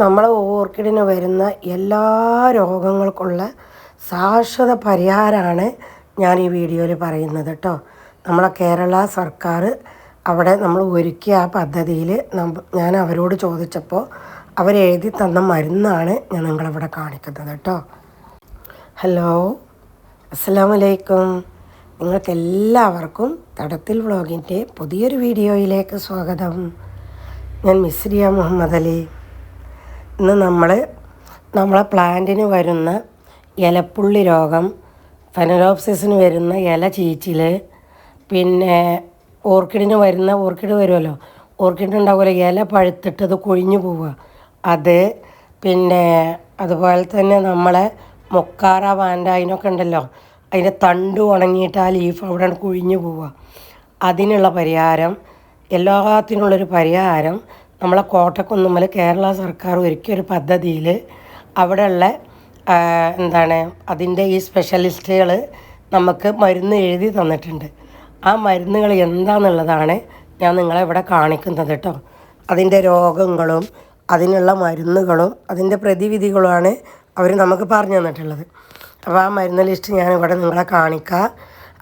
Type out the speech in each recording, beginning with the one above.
നമ്മളെ ഓർക്കിഡിന് വരുന്ന എല്ലാ രോഗങ്ങൾക്കുള്ള ശാശ്വത പരിഹാരമാണ് ഞാൻ ഈ വീഡിയോയിൽ പറയുന്നത് കേട്ടോ. നമ്മളെ കേരള സർക്കാർ അവിടെ നമ്മൾ ഒരുക്കിയ ആ പദ്ധതിയിൽ ഞാൻ അവരോട് ചോദിച്ചപ്പോൾ അവരെഴുതി തന്ന മരുന്നാണ് ഞാൻ നിങ്ങളിവിടെ കാണിക്കുന്നത് കേട്ടോ. ഹലോ അസ്സാം വലൈക്കും നിങ്ങൾക്കെല്ലാവർക്കും തടത്തിൽ വ്ളോഗിന്റെ പുതിയൊരു വീഡിയോയിലേക്ക് സ്വാഗതം. ഞാൻ മിസ്രിയ മുഹമ്മദ് അലി. ഇന്ന് നമ്മൾ നമ്മളെ പ്ലാന്റിന് വരുന്ന ഇലപ്പുള്ളി രോഗം ഫെനലോപ്സിസിന് വരുന്ന ഇല ചീച്ചിൽ പിന്നെ ഓർക്കിഡിന് വരുന്ന ഓർക്കിഡ് വരുമല്ലോ ഓർക്കിഡ് ഉണ്ടാവുമല്ലോ ഇല പഴുത്തിട്ട് അത് കൊഴിഞ്ഞു പോവുക. അത് പിന്നെ അതുപോലെ തന്നെ നമ്മളെ മൊക്കാറ വാൻഡ അതിനൊക്കെ ഉണ്ടല്ലോ? അതിന്റെ തണ്ട് ഉണങ്ങിയിട്ട് ആ ലീഫ് അവിടെ കൊഴിഞ്ഞു പോവുക. അതിനുള്ള പരിഹാരം എല്ലാത്തിനുള്ളൊരു പരിഹാരം നമ്മളെ കോട്ടക്കുന്നുമ്മൽ കേരള സർക്കാർ ഒരുക്കിയൊരു പദ്ധതിയിൽ അവിടെയുള്ള എന്താണ് അതിന്റെ ഈ സ്പെഷ്യലിസ്റ്റുകൾ നമുക്ക് മരുന്ന് എഴുതി തന്നിട്ടുണ്ട്. ആ മരുന്നുകൾ എന്താണെന്നുള്ളതാണ് ഞാൻ നിങ്ങളെ ഇവിടെ കാണിക്കുന്നത് കേട്ടോ. അതിന്റെ രോഗങ്ങളും അതിനുള്ള മരുന്നുകളും അതിന്റെ പ്രതിവിധികളുമാണ് അവർ നമുക്ക് പറഞ്ഞു തന്നിട്ടുള്ളത്. അപ്പോൾ ആ മരുന്ന് ലിസ്റ്റ് ഞാൻ ഇവിടെ നിങ്ങളെ കാണിക്കാം.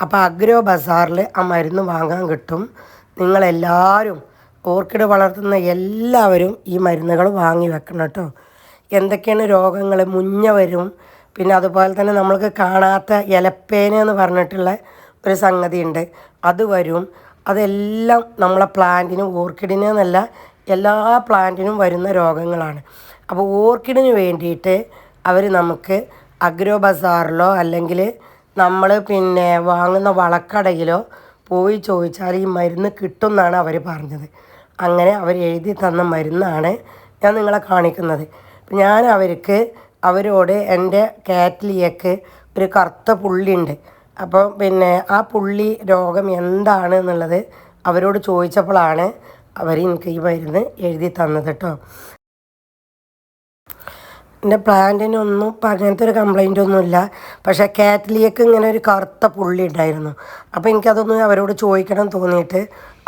അപ്പോൾ അഗ്രോ ബസാറിൽ ആ മരുന്ന് വാങ്ങാൻ കിട്ടും. നിങ്ങളെല്ലാവരും ഓർക്കിഡ് വളർത്തുന്ന എല്ലാവരും ഈ മരുന്നുകൾ വാങ്ങി വെക്കണം കേട്ടോ. എന്തൊക്കെയാണ് രോഗങ്ങൾ? മുഞ്ഞ വരും. പിന്നെ അതുപോലെ തന്നെ നമ്മൾക്ക് കാണാത്ത ഇലപ്പേന എന്ന് പറഞ്ഞിട്ടുള്ള ഒരു സംഗതി ഉണ്ട് അത് വരും. അതെല്ലാം നമ്മളെ പ്ലാന്റിനും ഓർക്കിഡിന് എന്നല്ല എല്ലാ പ്ലാന്റിനും വരുന്ന രോഗങ്ങളാണ്. അപ്പോൾ ഓർക്കിഡിന് വേണ്ടിയിട്ട് അവർ നമുക്ക് അഗ്രോ ബസാറിലോ അല്ലെങ്കിൽ നമ്മൾ പിന്നെ വാങ്ങുന്ന വളക്കടയിലോ പോയി ചോദിച്ചാൽ ഈ മരുന്ന് കിട്ടും എന്നാണ് അവർ പറഞ്ഞത്. അങ്ങനെ അവർ എഴുതി തന്ന മരുന്നാണ് ഞാൻ നിങ്ങളെ കാണിക്കുന്നത്. ഞാൻ അവർക്ക് അവരോട് എന്റെ കാറ്റ്ലിയക്ക് ഒരു കറുത്ത പുള്ളിയുണ്ട്. അപ്പോൾ പിന്നെ ആ പുള്ളി രോഗം എന്താണ് എന്നുള്ളത് അവരോട് ചോദിച്ചപ്പോഴാണ് അവർ എനിക്ക് ഈ മരുന്ന് എഴുതി തന്നത് കേട്ടോ. എന്റെ പ്ലാന്റിനൊന്നും ഇപ്പം അങ്ങനത്തെ ഒരു കംപ്ലൈന്റ് ഒന്നുമില്ല. പക്ഷേ കാറ്റിലേക്ക് ഇങ്ങനെ ഒരു കറുത്ത പുള്ളി ഉണ്ടായിരുന്നു. അപ്പോൾ എനിക്കതൊന്ന് അവരോട് ചോദിക്കണം തോന്നിയിട്ട്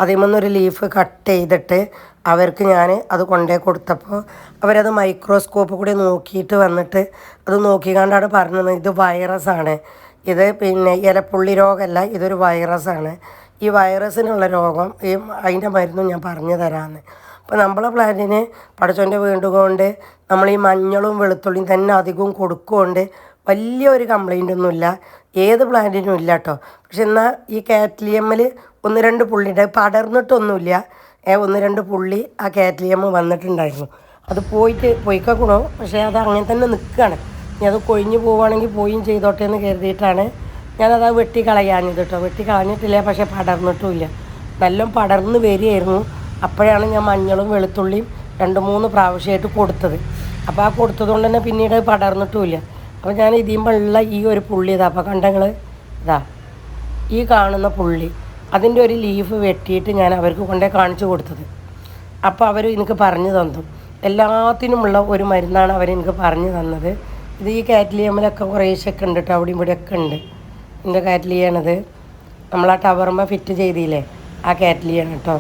അതിൽ ലീഫ് കട്ട് ചെയ്തിട്ട് അവർക്ക് ഞാൻ അത് കൊണ്ടേ കൊടുത്തപ്പോൾ അവരത് മൈക്രോസ്കോപ്പ് കൂടി നോക്കിയിട്ട് വന്നിട്ട് അത് നോക്കിക്കാണ്ടാണ് പറഞ്ഞത്. ഇത് വൈറസാണ് ഇത് പിന്നെ ഇലപ്പുള്ളി രോഗമല്ല ഇതൊരു വൈറസാണ് ഈ വൈറസിനുള്ള രോഗം ഈ അതിന്റെ മരുന്നും ഞാൻ പറഞ്ഞു തരാമെന്ന് അപ്പോൾ നമ്മളെ പ്ലാന്റിന് പടച്ചോന്റെ വീണ്ടുകൊണ്ട് നമ്മൾ ഈ മഞ്ഞളും വെളുത്തുള്ളിയും തന്നെ അധികവും കൊടുക്കുകൊണ്ട് വലിയ ഒരു കംപ്ലൈന്റ് ഒന്നുമില്ല. ഏത് പ്ലാന്റിനും ഇല്ല കേട്ടോ പക്ഷെ എന്നാൽ ഈ കാറ്റ്ലിയമ്മിൽ ഒന്ന് രണ്ട് പുള്ളിയുടെ പടർന്നിട്ടൊന്നുമില്ല. ഒന്ന് രണ്ട് പുള്ളി ആ കാറ്റ്ലിയമ്മ വന്നിട്ടുണ്ടായിരുന്നു. അത് പോയിട്ട് പോയിക്കണോ പക്ഷേ അത് അങ്ങനെ തന്നെ നിൽക്കുകയാണ് ഞാൻ അത് കൊഴിഞ്ഞു പോവുകയാണെങ്കിൽ പോയും ചെയ്തോട്ടെ എന്ന് കരുതിയിട്ടാണ് ഞാനത് വെട്ടി കളയാഞ്ഞത് കേട്ടോ വെട്ടി കളഞ്ഞിട്ടില്ല പക്ഷേ പടർന്നിട്ടുമില്ല. നല്ല പടർന്ന് വരികയായിരുന്നു. അപ്പോഴാണ് ഞാൻ മഞ്ഞളും വെളുത്തുള്ളിയും രണ്ട് മൂന്ന് പ്രാവശ്യമായിട്ട് കൊടുത്തത്. അപ്പോൾ ആ കൊടുത്തത് കൊണ്ട് തന്നെ പിന്നീട് പടർന്നിട്ടുമില്ല. അപ്പോൾ ഞാൻ ഇതിയുമ്പോഴുള്ള ഈ ഒരു പുള്ളി ഇതാ അപ്പോൾ കണ്ടങ്ങൾ ഇതാ ഈ കാണുന്ന പുള്ളി അതിന്റെ ഒരു ലീഫ് വെട്ടിയിട്ട് ഞാൻ അവർക്ക് കൊണ്ടേ കാണിച്ചു കൊടുത്തത്. അപ്പോൾ അവർ എനിക്ക് പറഞ്ഞു തന്നു. എല്ലാത്തിനുമുള്ള ഒരു മരുന്നാണ് അവരെനിക്ക് പറഞ്ഞു തന്നത്. ഇത് ഈ കാറ്റ്ലിയമ്മിലൊക്കെ കുറേശ്ശൊക്കെ ഉണ്ട് കേട്ടോ അവിടെയും ഇവിടെയൊക്കെ ഉണ്ട്. എന്റെ കാറ്റ്ലിയാണത്. നമ്മൾ ആ ടവർമ്മ ഫിറ്റ് ചെയ്തില്ലേ? ആ കാറ്റ്ലിയാണ് കേട്ടോ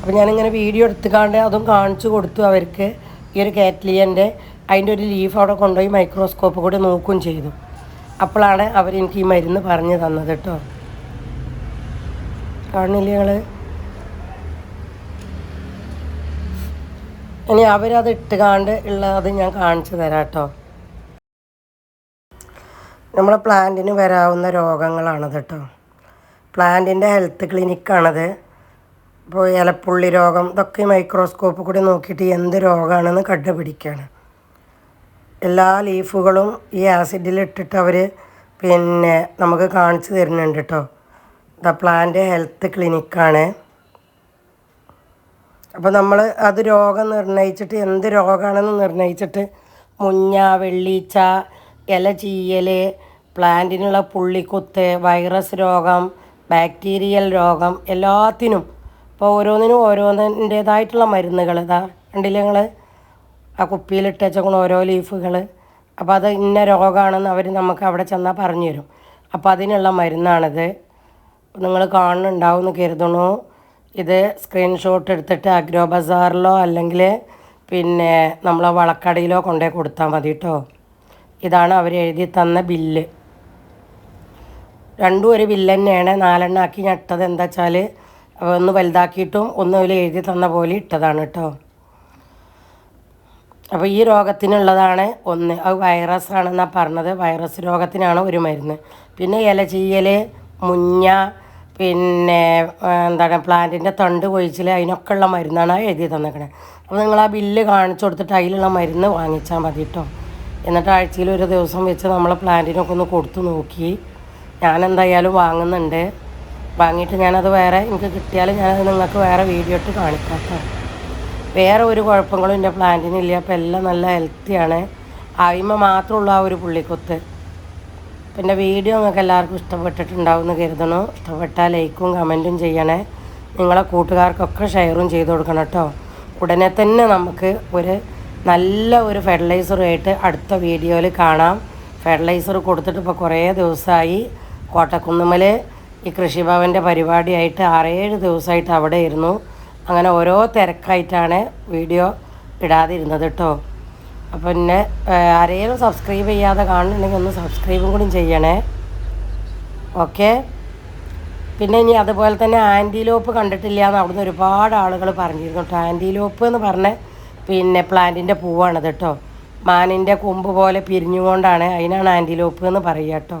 അപ്പോൾ ഞാനിങ്ങനെ വീഡിയോ എടുത്തുകാണ്ട് അതും കാണിച്ചു കൊടുത്തു അവർക്ക് ഈ ഒരു കാറ്റ്ലിയന്റെ. അതിന്റെ ഒരു ലീഫ് അവിടെ കൊണ്ടുപോയി മൈക്രോസ്കോപ്പ് കൂടി നോക്കുകയും ചെയ്തു. അപ്പോഴാണ് അവർ എനിക്ക് ഈ മരുന്ന് പറഞ്ഞു തന്നത് കേട്ടോ. കാണില്ല ഞങ്ങൾ ഇനി അവരത് ഇട്ടുകാണ്ട് ഉള്ളത് ഞാൻ കാണിച്ചു തരാം കേട്ടോ. നമ്മളെ പ്ലാന്റിന് വരാവുന്ന രോഗങ്ങളാണത് കേട്ടോ. പ്ലാന്റിന്റെ ഹെൽത്ത് ക്ലിനിക്കാണത് ഇപ്പോൾ ഇലപ്പുള്ളി രോഗം ഇതൊക്കെ മൈക്രോസ്കോപ്പ് കൂടി നോക്കിയിട്ട് എന്ത് രോഗമാണെന്ന് കണ്ടുപിടിക്കുകയാണ് എല്ലാ ലീഫുകളും ഈ ആസിഡിൽ ഇട്ടിട്ട് അവർ പിന്നെ നമുക്ക് കാണിച്ചു തരുന്നുണ്ട് കേട്ടോ ദ പ്ലാന്റ് ഹെൽത്ത് ക്ലിനിക്കാണ് അപ്പോൾ നമ്മൾ അത് രോഗം നിർണയിച്ചിട്ട് എന്ത് രോഗമാണെന്ന് നിർണയിച്ചിട്ട് മുഞ്ഞ വെള്ളീച്ച ഇല ചീയൽ പ്ലാന്റിനുള്ള പുള്ളിക്കുത്ത് വൈറസ് രോഗം ബാക്ടീരിയൽ രോഗം എല്ലാത്തിനും ഇപ്പോൾ ഓരോന്നിനും ഓരോന്നിന്റേതായിട്ടുള്ള മരുന്നുകൾ ഇതാ. കണ്ടില്ല ഞങ്ങൾ ആ കുപ്പിയിലിട്ട് വെച്ചേക്കണ ഓരോ ലീഫുകൾ അപ്പോൾ അത് ഇന്ന രോഗമാണെന്ന് അവർ നമുക്ക് അവിടെ ചെന്നാൽ പറഞ്ഞു തരും അപ്പോൾ അതിനുള്ള മരുന്നാണിത്. നിങ്ങൾ കാണുന്നുണ്ടാവും എന്ന് കരുതണു ഇത് സ്ക്രീൻഷോട്ട് എടുത്തിട്ട് അഗ്രോ ബസാറിലോ അല്ലെങ്കിൽ പിന്നെ നമ്മൾ വളക്കടയിലോ കൊണ്ടുപോയി കൊടുത്താൽ മതി കേട്ടോ ഇതാണ് അവർ എഴുതി തന്ന ബില്ല്. രണ്ടും ഒരു ബില്ല് തന്നെയാണ്. നാലെണ്ണാക്കി ഞെട്ടത് എന്താ വെച്ചാൽ ഒന്ന് വലുതാക്കിയിട്ടും ഒന്ന് അതിൽ എഴുതി തന്ന പോലെ ഇട്ടതാണ് കേട്ടോ. അപ്പോൾ ഈ രോഗത്തിനുള്ളതാണ് ഒന്ന്. അത് വൈറസ് ആണെന്നാണ് പറഞ്ഞത്. വൈറസ് രോഗത്തിനാണ് ഒരു മരുന്ന്. പിന്നെ ഇല ചീയൽ മുഞ്ഞ പിന്നെ എന്താണ് പ്ലാന്റിന്റെ തണ്ട് കൊഴിച്ചിൽ അതിനൊക്കെ ഉള്ള മരുന്നാണ് എഴുതി തന്നേക്കണേ. അപ്പോൾ നിങ്ങൾ ആ ബില്ല് കാണിച്ചു കൊടുത്തിട്ട് അതിലുള്ള മരുന്ന് വാങ്ങിച്ചാൽ മതി കേട്ടോ. എന്നിട്ട് ആഴ്ചയിൽ ഒരു ദിവസം വെച്ച് നമ്മൾ പ്ലാന്റിനൊക്കെ ഒന്ന് കൊടുത്തു നോക്കി. ഞാൻ എന്തായാലും വാങ്ങുന്നുണ്ട്. വാങ്ങിയിട്ട് ഞാനത് വേറെ എനിക്ക് കിട്ടിയാൽ ഞാനത് നിങ്ങൾക്ക് വേറെ വീഡിയോ ഇട്ട് കാണിക്കാം വേറെ ഒരു കുഴപ്പങ്ങളും എന്റെ പ്ലാന്റിനില്ല. അപ്പോൾ എല്ലാം നല്ല ഹെൽത്തിയാണ് ആയിമ മാത്രമുള്ള ആ ഒരു പുള്ളിക്കൊത്ത്. പിന്നെ വീഡിയോ നിങ്ങൾക്ക് എല്ലാവർക്കും ഇഷ്ടപ്പെട്ടിട്ടുണ്ടാവും എന്ന് കരുതണു. ഇഷ്ടപ്പെട്ടാൽ ലൈക്കും കമന്റും ചെയ്യണേ. നിങ്ങളെ കൂട്ടുകാർക്കൊക്കെ ഷെയറും ചെയ്ത് കൊടുക്കണം കേട്ടോ ഉടനെ തന്നെ നമുക്ക് ഒരു നല്ല ഒരു ഫെർട്ടിലൈസറുമായിട്ട് അടുത്ത വീഡിയോയിൽ കാണാം. ഫെർട്ടിലൈസർ കൊടുത്തിട്ട് ഇപ്പോൾ കുറേ ദിവസമായി കോട്ടക്കുന്നുമ്മൽ ഈ കൃഷിഭവന്റെ പരിപാടിയായിട്ട് ആറേഴ് ദിവസമായിട്ട് അവിടെ ഇരുന്നു. അങ്ങനെ ഓരോ തിരക്കായിട്ടാണ് വീഡിയോ ഇടാതിരുന്നത് കേട്ടോ അപ്പം പിന്നെ ആരെയും സബ്സ്ക്രൈബ് ചെയ്യാതെ കാണുന്നുണ്ടെങ്കിൽ ഒന്ന് സബ്സ്ക്രൈബും കൂടി ചെയ്യണേ. ഓക്കെ? പിന്നെ ഇനി അതുപോലെ തന്നെ ആന്റിലോപ്പ് കണ്ടിട്ടില്ല എന്ന് അവിടുന്ന് ഒരുപാട് ആളുകൾ പറഞ്ഞിരുന്നു കേട്ടോ ആന്റിലോപ്പ് എന്ന് പറഞ്ഞ പിന്നെ പ്ലാന്റിന്റെ പൂവാണത് കേട്ടോ മാനിന്റെ കൊമ്പ് പോലെ പിരിഞ്ഞുകൊണ്ടാണ് അതിനാണ് ആന്റിലോപ്പ് എന്ന് പറയുക കേട്ടോ